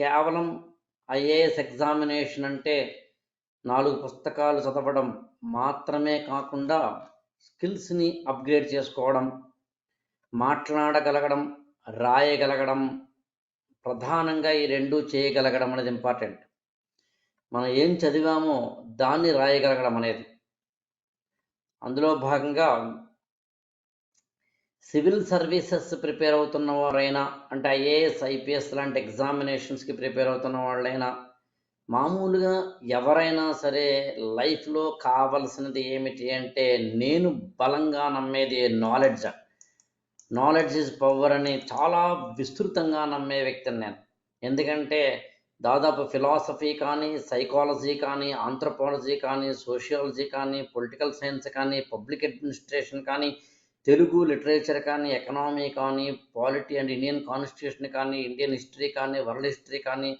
కేవలం IAS examination అంటే నాలుగు పుస్తకాలు చదవడం మాత్రమే కాకుండా స్కిల్స్ని అప్గ్రేడ్ చేసుకోవడం మాట్లాడగలగడం రాయగలగడం ప్రధానంగా ఈ రెండు చేయగలగడం అనేది ఇంపార్టెంట్. మనం ఏం చదివామో దాన్ని రాయగలగడం అనేది. అందులో భాగంగా సివిల్ సర్వీసెస్ ప్రిపేర్ అవుతున్న వారైనా అంటే ఐఏఎస్ ఐపీఎస్ లాంటి ఎగ్జామినేషన్స్కి ప్రిపేర్ అవుతున్న వాళ్ళైనా మామూలుగా ఎవరైనా సరే లైఫ్లో కావలసినది ఏమిటి అంటే నేను బలంగా నమ్మేది నాలెడ్జ్. నాలెడ్జ్ ఇస్ పవర్ అని చాలా విస్తృతంగా నమ్మే వ్యక్తిని నేను. ఎందుకంటే దాదాపు ఫిలాసఫీ కానీ సైకాలజీ కానీ ఆంథ్రపాలజీ కానీ సోషియాలజీ కానీ పొలిటికల్ సైన్స్ కానీ పబ్లిక్ అడ్మినిస్ట్రేషన్ కానీ తెలుగు లిటరేచర్ కానీ ఎకనామీ కానీ పాలిటీ అండ్ ఇండియన్ కాన్స్టిట్యూషన్ కానీ ఇండియన్ హిస్టరీ కానీ వరల్డ్ హిస్టరీ కానీ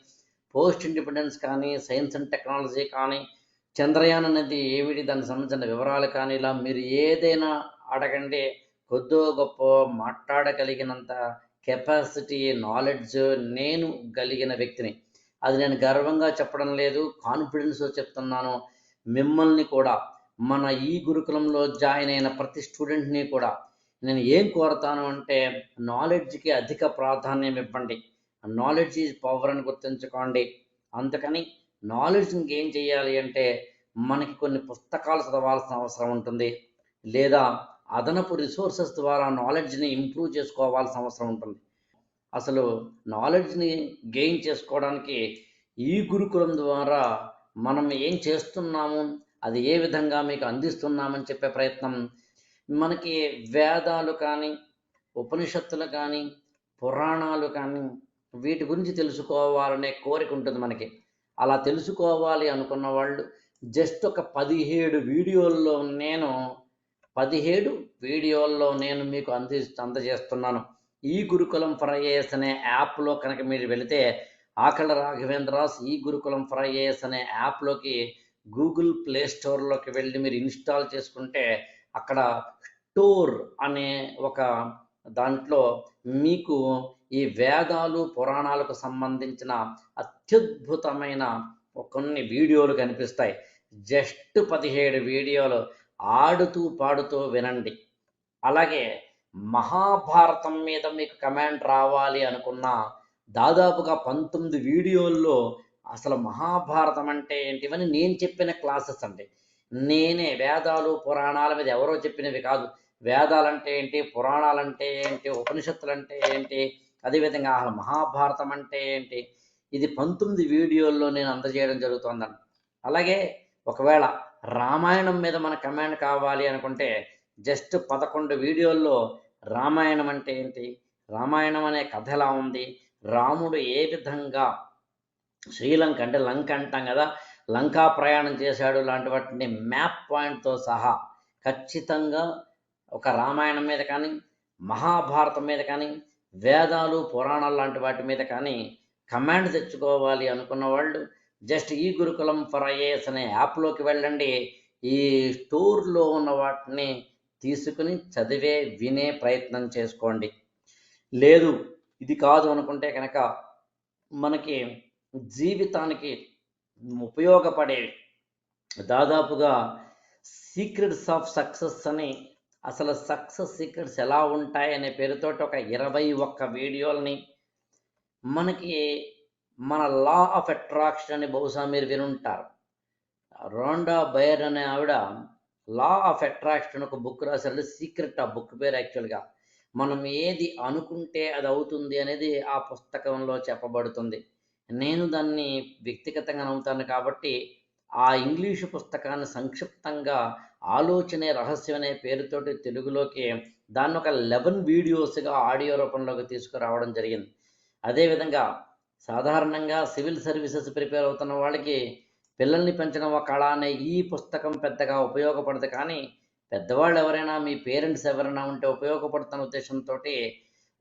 పోస్ట్ ఇండిపెండెన్స్ కానీ సైన్స్ అండ్ టెక్నాలజీ కానీ చంద్రయాన్ అనేది ఏమిటి దానికి సంబంధించిన వివరాలు కానీ ఇలా మీరు ఏదైనా అడగండి. కొద్దో గొప్ప మాట్లాడగలిగినంత కెపాసిటీ నాలెడ్జ్ నేను కలిగిన వ్యక్తిని. అది నేను గర్వంగా చెప్పడం లేదు కాన్ఫిడెన్స్తో చెప్తున్నాను. మిమ్మల్ని కూడా మన ఈ గురుకులంలో జాయిన్ అయిన ప్రతి స్టూడెంట్ని కూడా నేను ఏం కోరతాను అంటే నాలెడ్జ్కి అధిక ప్రాధాన్యం ఇవ్వండి. నాలెడ్జ్ ఈజ్ పవర్ అని గుర్తుంచుకోండి. అందుకని నాలెడ్జ్ ఇంకేం చేయాలి అంటే మనకి కొన్ని పుస్తకాలు చదవాల్సిన అవసరం ఉంటుంది. లేదా అదనపు రిసోర్సెస్ ద్వారా నాలెడ్జ్ని ఇంప్రూవ్ చేసుకోవాల్సిన అవసరం ఉంటుంది. అసలు నాలెడ్జ్ని గెయిన్ చేసుకోవడానికి ఈ గురుకులం ద్వారా మనం ఏం చేస్తున్నాము? అది ఏ విధంగా మీకు అందిస్తున్నామని చెప్పే ప్రయత్నం. మనకి వేదాలు కానీ ఉపనిషత్తులు కానీ పురాణాలు కానీ వీటి గురించి తెలుసుకోవాలనే కోరిక ఉంటుంది మనకి. అలా తెలుసుకోవాలి అనుకున్న వాళ్ళు జస్ట్ ఒక పదిహేడు వీడియోల్లో నేను పదిహేడు వీడియోల్లో నేను మీకు అంది అందజేస్తున్నాను. ఈ గురుకులం ఫర్ అనే యాప్లో కనుక మీరు వెళితే ఆకళ రాఘవేంద్రాస్ ఈ గురుకులం ఫర్ అనే యాప్లోకి గూగుల్ ప్లే స్టోర్లోకి వెళ్ళి మీరు ఇన్స్టాల్ చేసుకుంటే అక్కడ టూర్ అనే ఒక దాంట్లో మీకు ఈ వేదాలు పురాణాలకు సంబంధించిన అత్యద్భుతమైన కొన్ని వీడియోలు కనిపిస్తాయి. జస్ట్ పదిహేడు వీడియోలు ఆడుతూ పాడుతూ వినండి. అలాగే మహాభారతం మీద మీకు కమాండ్ రావాలి అనుకున్న దాదాపుగా పంతొమ్మిది వీడియోల్లో అసలు మహాభారతం అంటే ఏంటివని నేను చెప్పిన క్లాసెస్ అండి. నేనే వేదాలు పురాణాల మీద ఎవరో చెప్పినవి కాదు. వేదాలంటే ఏంటి పురాణాలంటే ఏంటి ఉపనిషత్తులు అంటే ఏంటి అదేవిధంగా అసలు మహాభారతం అంటే ఏంటి ఇది పంతొమ్మిది వీడియోల్లో నేను అందజేయడం జరుగుతుందండి. అలాగే ఒకవేళ రామాయణం మీద మన కమాండ్ కావాలి అనుకుంటే జస్ట్ పదకొండు వీడియోల్లో రామాయణం అంటే ఏంటి రామాయణం అనే కథ ఎలా ఉంది రాముడు ఏ విధంగా శ్రీలంక అంటే లంక అంటాం కదా. లంకా ప్రయాణం చేశాడు లాంటి వాటిని మ్యాప్ పాయింట్తో సహా ఖచ్చితంగా ఒక రామాయణం మీద కానీ మహాభారతం మీద కానీ వేదాలు పురాణాలు లాంటి వాటి మీద కానీ కమాండ్ తెచ్చుకోవాలి అనుకున్న వాళ్ళు జస్ట్ ఈ గురుకులం ఫర్ ఐఏఎస్ అనే యాప్లోకి వెళ్ళండి. ఈ స్టోర్లో ఉన్న వాటిని తీసుకుని చదివే వినే ప్రయత్నం చేసుకోండి. లేదు ఇది కాదు అనుకుంటే కనుక మనకి జీవితానికి ఉపయోగపడేవి. దాదాపుగా సీక్రెట్స్ ఆఫ్ సక్సెస్ అని అసలు సక్సెస్ సీక్రెట్స్ ఎలా ఉంటాయి అనే పేరుతోటి ఒక ఇరవై ఒక్క వీడియోలని మనకి మన లా ఆఫ్ అట్రాక్షన్ అని బహుశా మీరు వినుంటారు. రోండా బయర్ అనే ఆవిడ లా ఆఫ్ అట్రాక్షన్ ఒక బుక్ రాశారు సీక్రెట్ ఆ బుక్ పేరు యాక్చువల్గా. మనం ఏది అనుకుంటే అది అవుతుంది అనేది ఆ పుస్తకంలో చెప్పబడుతుంది. నేను దాన్ని వ్యక్తిగతంగా నమ్ముతాను కాబట్టి ఆ ఇంగ్లీషు పుస్తకాన్ని సంక్షిప్తంగా ఆలోచనే రహస్యం అనే పేరుతోటి తెలుగులోకి దాన్ని ఒక లెవెన్ వీడియోస్గా ఆడియో రూపంలోకి తీసుకురావడం జరిగింది. అదేవిధంగా సాధారణంగా సివిల్ సర్వీసెస్ ప్రిపేర్ అవుతున్న వాళ్ళకి పిల్లల్ని పెంచడం ఒక కళ అనే ఈ పుస్తకం పెద్దగా ఉపయోగపడదు. కానీ పెద్దవాళ్ళు ఎవరైనా మీ పేరెంట్స్ ఎవరైనా ఉంటే ఉపయోగపడుతున్న ఉద్దేశంతో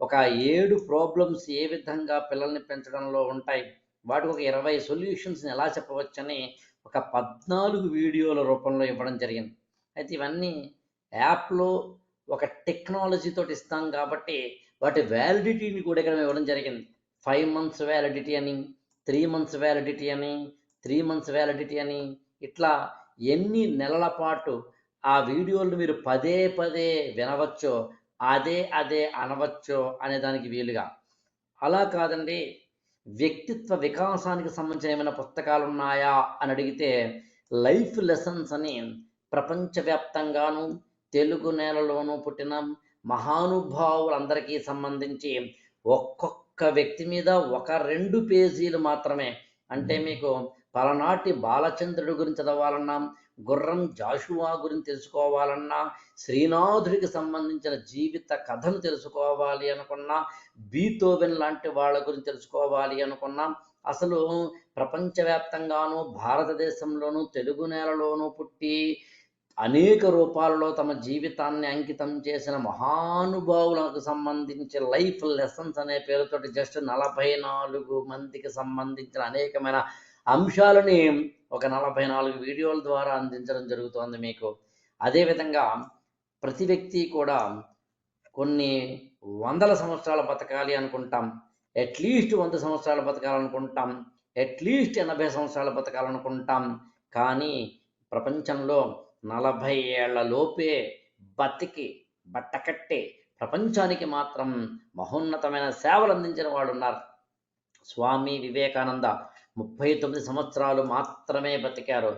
ఒక ఏడు ప్రాబ్లమ్స్ ఏ విధంగా పిల్లల్ని పెంచడంలో ఉంటాయి? వాటికి ఒక ఇరవై సొల్యూషన్స్ని ఎలా చెప్పవచ్చని ఒక పద్నాలుగు వీడియోల రూపంలో ఇవ్వడం జరిగింది. అయితే ఇవన్నీ యాప్లో ఒక టెక్నాలజీతో ఇస్తాం కాబట్టి వాటి వ్యాలిడిటీని కూడా ఇక్కడ ఇవ్వడం జరిగింది. ఫైవ్ మంత్స్ వ్యాలిడిటీ అని త్రీ మంత్స్ వ్యాలిడిటీ అని త్రీ మంత్స్ వ్యాలిడిటీ అని ఇట్లా ఎన్ని నెలల పాటు ఆ వీడియోలు మీరు పదే పదే వినవచ్చో అదే అదే అనవచ్చో అనే దానికి వీలుగా. అలా కాదండి. వ్యక్తిత్వ వికాసానికి సంబంధించిన ఏమైనా పుస్తకాలు ఉన్నాయా అని అడిగితే లైఫ్ లెసన్స్ అని ప్రపంచవ్యాప్తంగాను తెలుగు నేలలోనూ పుట్టిన మహానుభావులందరికీ సంబంధించి ఒక్కొక్క వ్యక్తి మీద ఒక రెండు పేజీలు మాత్రమే. అంటే మీకు పలనాటి బాలచంద్రుడి గురించి చదవాలన్నా గుర్రం జాషువా గురించి తెలుసుకోవాలన్నా శ్రీనాథుడికి సంబంధించిన జీవిత కథను తెలుసుకోవాలి అనుకున్నా బీతోవెన్ లాంటి వాళ్ళ గురించి తెలుసుకోవాలి అనుకున్నా అసలు ప్రపంచవ్యాప్తంగాను భారతదేశంలోనూ తెలుగు నేలలోనూ పుట్టి అనేక రూపాలలో తమ జీవితాన్ని అంకితం చేసిన మహానుభావులకు సంబంధించి లైఫ్ లెసన్స్ అనే పేరుతోటి జస్ట్ నలభై నాలుగు మందికి సంబంధించిన అనేకమైన అంశాలని ఒక నలభై నాలుగు వీడియోల ద్వారా అందించడం జరుగుతోంది మీకు. అదేవిధంగా ప్రతి వ్యక్తి కూడా కొన్ని వందల సంవత్సరాలు బతకాలి అనుకుంటాం. అట్లీస్ట్ వంద సంవత్సరాలు బతకాలనుకుంటాం. అట్లీస్ట్ ఎనభై సంవత్సరాలు బతకాలనుకుంటాం. కానీ ప్రపంచంలో నలభై ఏళ్ళ లోపే బతికి బట్టకట్టే ప్రపంచానికి మాత్రం మహోన్నతమైన సేవలు అందించిన వాళ్ళు ఉన్నారు. స్వామి వివేకానంద ముప్పై తొమ్మిది సంవత్సరాలు మాత్రమే బతికారు.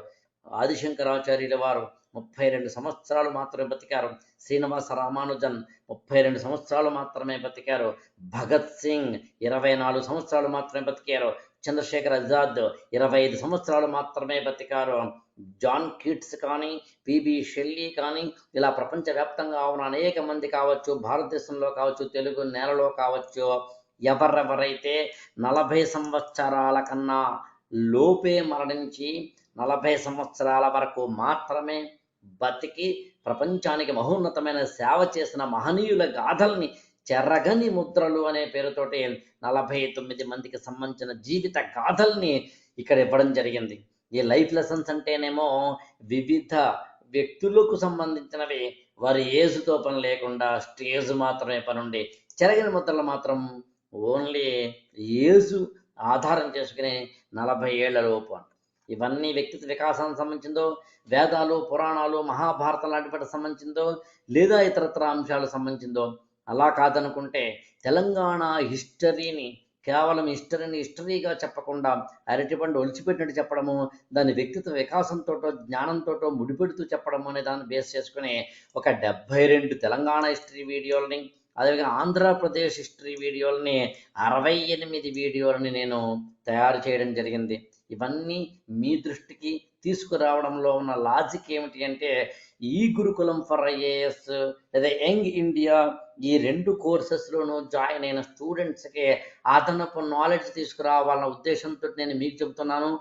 ఆదిశంకరాచార్యుల వారు ముప్పై రెండు సంవత్సరాలు మాత్రమే బతికారు. శ్రీనివాస రామానుజన్ ముప్పై రెండు సంవత్సరాలు మాత్రమే బతికారు. భగత్ సింగ్ ఇరవై నాలుగు సంవత్సరాలు మాత్రమే బతికారు. చంద్రశేఖర్ ఆజాద్ ఇరవై ఐదు సంవత్సరాలు మాత్రమే బతికారు. జాన్ కిట్స్ కానీ పిబి షెల్లీ కానీ ఇలా ప్రపంచవ్యాప్తంగా ఉన్న అనేక మంది కావచ్చు భారతదేశంలో కావచ్చు తెలుగు నేలలో కావచ్చు ఎవరెవరైతే నలభై సంవత్సరాల కన్నా లోపే మరణించి నలభై సంవత్సరాల వరకు మాత్రమే బతికి ప్రపంచానికి మహోన్నతమైన సేవ చేసిన మహనీయుల గాథల్ని చెరగని ముద్రలు అనే పేరుతోటి నలభై తొమ్మిది మందికి సంబంధించిన జీవిత గాథల్ని ఇక్కడ ఇవ్వడం జరిగింది. ఈ లైఫ్ లెసన్స్ అంటేనేమో వివిధ వ్యక్తులకు సంబంధించినవి. వారి ఏజ్తో పని లేకుండా స్టేజ్ మాత్రమే పని చెరగని ముద్రలు మాత్రం ఓన్లీ ఏజు ఆధారం చేసుకునే నలభై ఏళ్ళ లోపు అంట. ఇవన్నీ వ్యక్తిత్వ వికాసానికి సంబంధించిందో వేదాలు పురాణాలు మహాభారతం లాంటి వాటికి సంబంధించిందో లేదా ఇతరత్ర అంశాలకు సంబంధించిందో అలా కాదనుకుంటే తెలంగాణ హిస్టరీని కేవలం హిస్టరీని హిస్టరీగా చెప్పకుండా అరటిపండు ఒలిచిపెట్టినట్టు చెప్పడము దాని వ్యక్తిత్వ వికాసంతో జ్ఞానంతో ముడిపెడుతూ చెప్పడము అనే దాన్ని బేస్ చేసుకుని ఒక డెబ్బై రెండు తెలంగాణ హిస్టరీ వీడియోలని అదేవిధంగా ఆంధ్రప్రదేశ్ హిస్టరీ వీడియోలని అరవై ఎనిమిది వీడియోలని నేను తయారు చేయడం జరిగింది. ఇవన్నీ మీ దృష్టికి తీసుకురావడంలో ఉన్న లాజిక్ ఏమిటి అంటే ఈ గురుకులం ఫర్ ఐఏఎస్ లేదా యంగ్ ఇండియా ఈ రెండు కోర్సెస్లోనూ జాయిన్ అయిన స్టూడెంట్స్కి అదనపు నాలెడ్జ్ తీసుకురావాలన్న ఉద్దేశంతో నేను మీకు చెబుతున్నాను.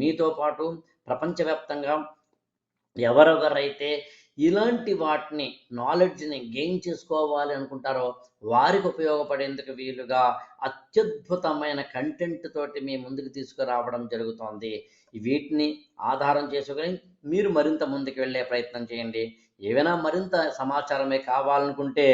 మీతో పాటు ప్రపంచవ్యాప్తంగా ఎవరెవరైతే ఇలాంటి వాటిని నాలెడ్జ్ని గెయిన్ చేసుకోవాలి అనుకుంటారో వారికి ఉపయోగపడేందుకు వీలుగా అత్యద్భుతమైన కంటెంట్ తోటి మీ ముందుకు తీసుకురావడం జరుగుతోంది. వీటిని ఆధారం చేసుకొని మీరు మరింత ముందుకు వెళ్ళే ప్రయత్నం చేయండి. ఏవైనా మరింత సమాచారమే కావాలనుకుంటే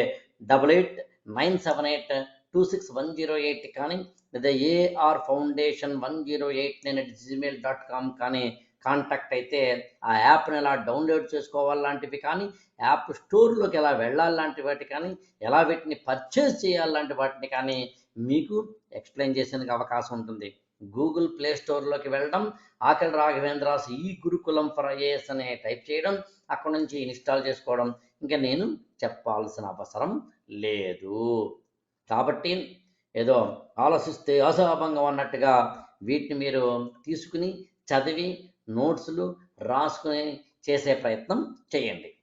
double eight nine seven eight two six one zero eight కానీ లేదా AR foundation one zero eight nine at Gmail dot com కానీ కాంటాక్ట్ అయితే ఆ యాప్ని ఎలా డౌన్లోడ్ చేసుకోవాలి లాంటివి కానీ యాప్ స్టోర్లోకి ఎలా వెళ్ళాలి లాంటి వాటి కానీ ఎలా వీటిని పర్చేస్ చేయాలి లాంటి వాటిని కానీ మీకు ఎక్స్ప్లెయిన్ చేసేందుకు అవకాశం ఉంటుంది. గూగుల్ ప్లే స్టోర్లోకి వెళ్ళడం ఆకలి రాఘవేంద్రాస్ ఈ గురుకులం ఫర్ ఐఏఎస్ అనే టైప్ చేయడం అక్కడ నుంచి ఇన్స్టాల్ చేసుకోవడం ఇంకా నేను చెప్పాల్సిన అవసరం లేదు. కాబట్టి ఏదో ఆలోచిస్తే అసహభంగం అన్నట్టుగా వీటిని మీరు తీసుకుని చదివి నోట్స్లు రాసుకుని చేసే ప్రయత్నం చేయండి.